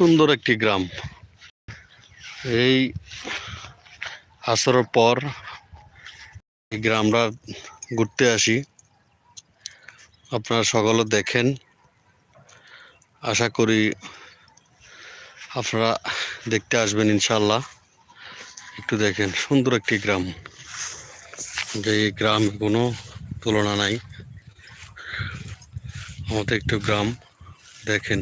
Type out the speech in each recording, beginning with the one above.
সুন্দর একটি গ্রাম। এই আসরের পর এই গ্রামটা ঘুরতে আসি। আপনারা সকলে দেখেন। আশা করি আপনারা দেখতে আসবেন ইনশাল্লাহ একটু দেখেন, সুন্দর একটি গ্রাম। যে এই গ্রাম কোনো তুলনা নাই। আমাদের একটু গ্রাম দেখেন।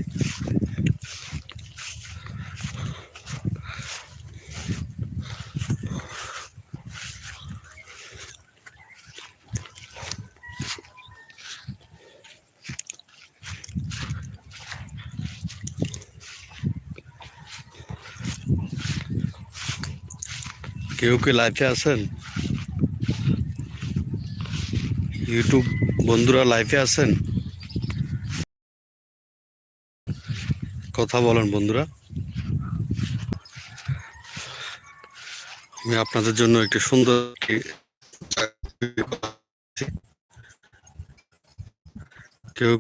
কেউ কি লাইফে আছেন? ইউটিউব বন্ধুরা লাইফে আছেন? কথা বলেন বন্ধুরা। আমি আপনাদের জন্য একটি সুন্দর কেউ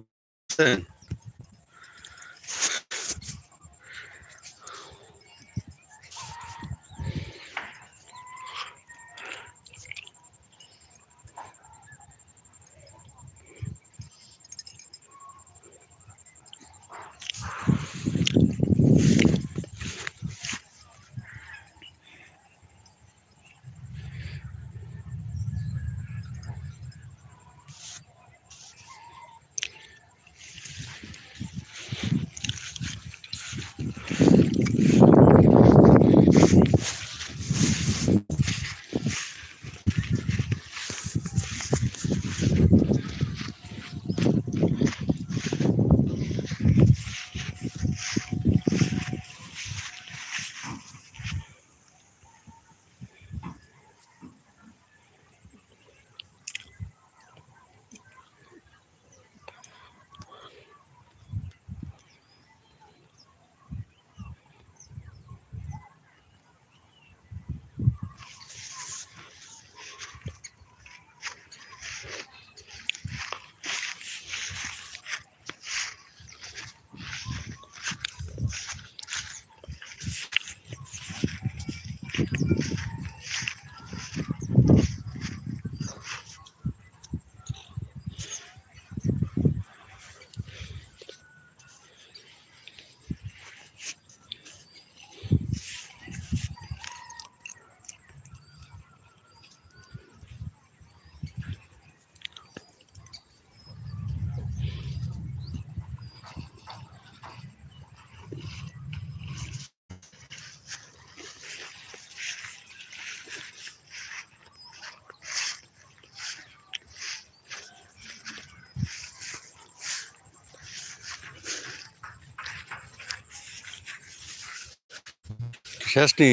শেষ নি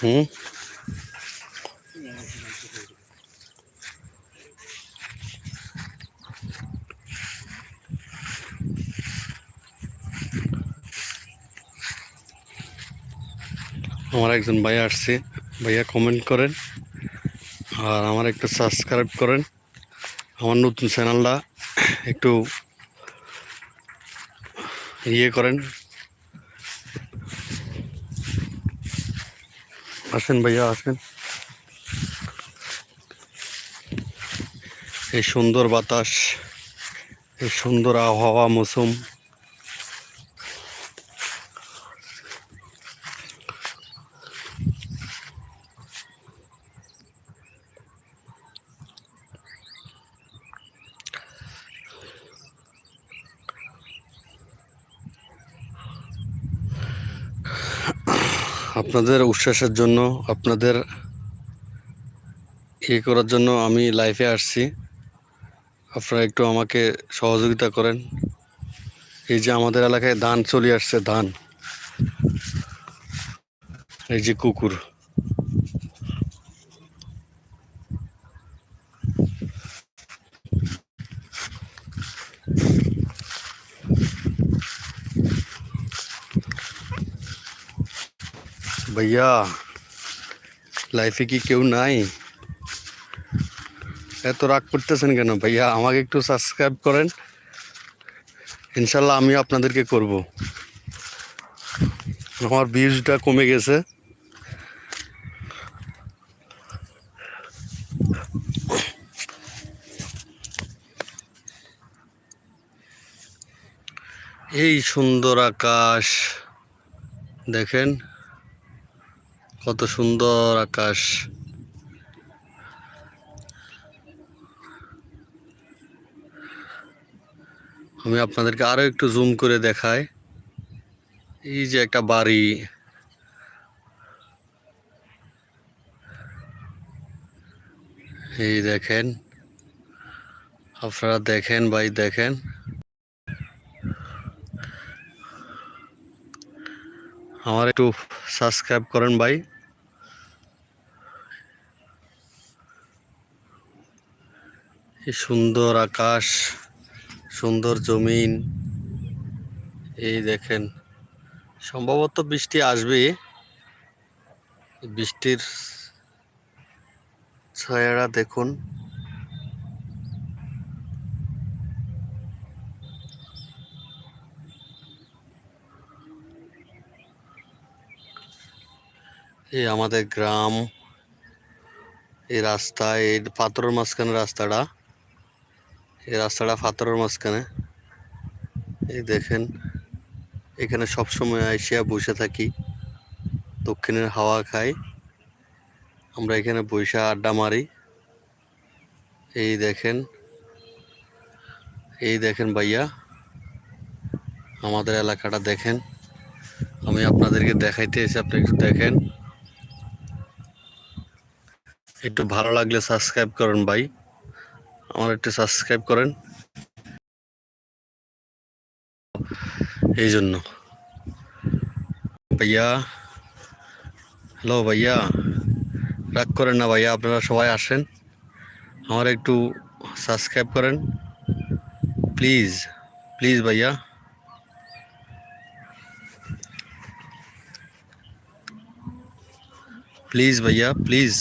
হুম? আমার একজন ভাইয়া আসছে। ভাইয়া কমেন্ট করেন। আর আমার একটু সাবস্ক্রাইব করেন। আমার নতুন চ্যানেলটা একটু ইয়ে করেন। আসেন ভাইয়া আসেন। এই সুন্দর বাতাস এই সুন্দর আবহাওয়া মৌসুম। আপনাদের উচ্ছ্বাসের জন্য, আপনাদের ইয়ে করার জন্য আমি লাইফে আসছি। আপনারা একটু আমাকে সহযোগিতা করেন। এই যে আমাদের এলাকায় ধান চলে আসছে, ধান। এই যে কুকুর। ভাইয়া লাইফে কি কেউ নাই? এত রাগ করতেছেন কেন ভাইয়া? আমাকে একটু সাবস্ক্রাইব করেন। ইনশাল্লাহ আমিও আপনাদেরকে করব। আমার ভিউজটা কমে গেছে। এই সুন্দর আকাশ, দেখেন। কত সুন্দর আকাশ। আমি আপনাদেরকে আরও একটু জুম করে দেখাই। এই যে একটা বাড়ি। এই দেখেন। আপনারা দেখেন ভাই, দেখেন। আমার একটু সাবস্ক্রাইব করেন ভাই। এই সুন্দর আকাশ, সুন্দর জমিন। এই দেখেন, সম্ভবত বৃষ্টি আসবে। বৃষ্টির ছায়াটা দেখুন। এই আমাদের গ্রাম, এই রাস্তা, এই পাথরের মাঝখানে রাস্তাটা। এই রাস্তাটা পাথরের মাঝখানে। এই দেখেন, এখানে সব সময় আইসিয়া বসে থাকি। দক্ষিণের হাওয়া খাই। আমরা এখানে বৈশা আড্ডা মারি। এই দেখেন এই দেখেন ভাইয়া, আমাদের এলাকাটা দেখেন। আমি আপনাদেরকে দেখাইতে এসে আপনি একটু দেখেন। একটু ভালো লাগলে সাবস্ক্রাইব করেন ভাই। আমার একটু সাবস্ক্রাইব করেন। এই জন্য ভাইয়া হ্যালো ভাইয়া। রাগ করেন না ভাইয়া, আপনারা সবাই আসেন। আমার একটু সাবস্ক্রাইব করেন। প্লিজ প্লিজ ভাইয়া। প্লিজ ভাইয়া প্লিজ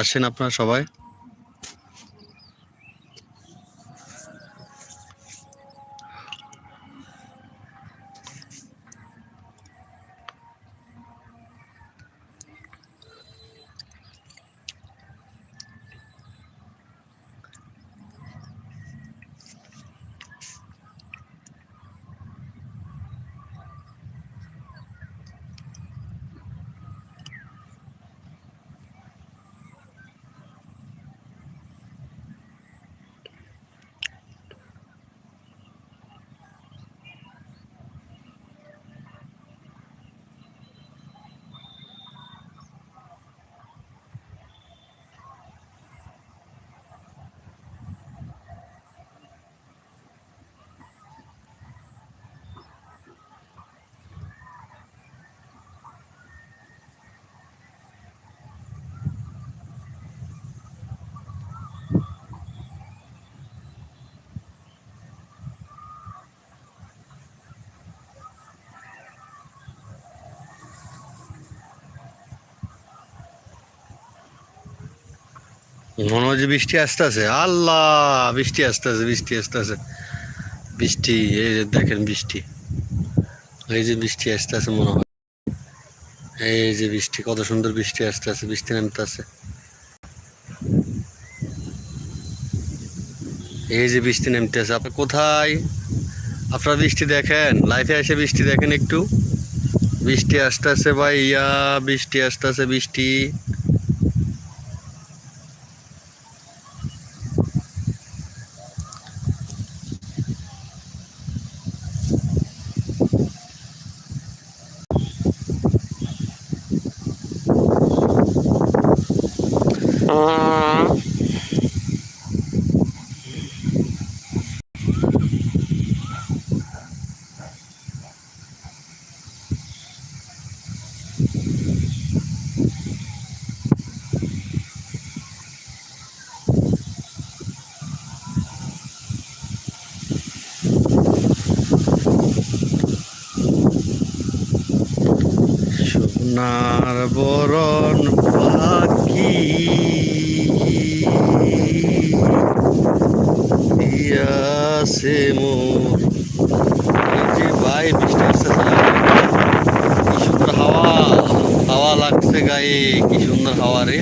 আসেন আপনারা সবাই। মনে যে বৃষ্টি আসতেছে। আল্লাহ, বৃষ্টি আসতেছে বৃষ্টি আসতেছে। বৃষ্টি, এই যে দেখেন বৃষ্টি। এই যে বৃষ্টি আসতেছে মনে হয়। এই যে বৃষ্টি, কত সুন্দর বৃষ্টি আসতেছে, বৃষ্টি নামতেছে। এই যে বৃষ্টি নামতেছে, আপনি কোথায়? আপনারা বৃষ্টি দেখেন? লাইফে এসে বৃষ্টি দেখেন একটু। বৃষ্টি আসতেছে ভাই ইয়া বৃষ্টি আসতেছে, বৃষ্টি। সোনার বরণ আছে মোর। যে ভাই, বৃষ্টি আসতেছে কি সুন্দর হাওয়া। হাওয়া লাগছে গায়ে, কি সুন্দর হাওয়া রে।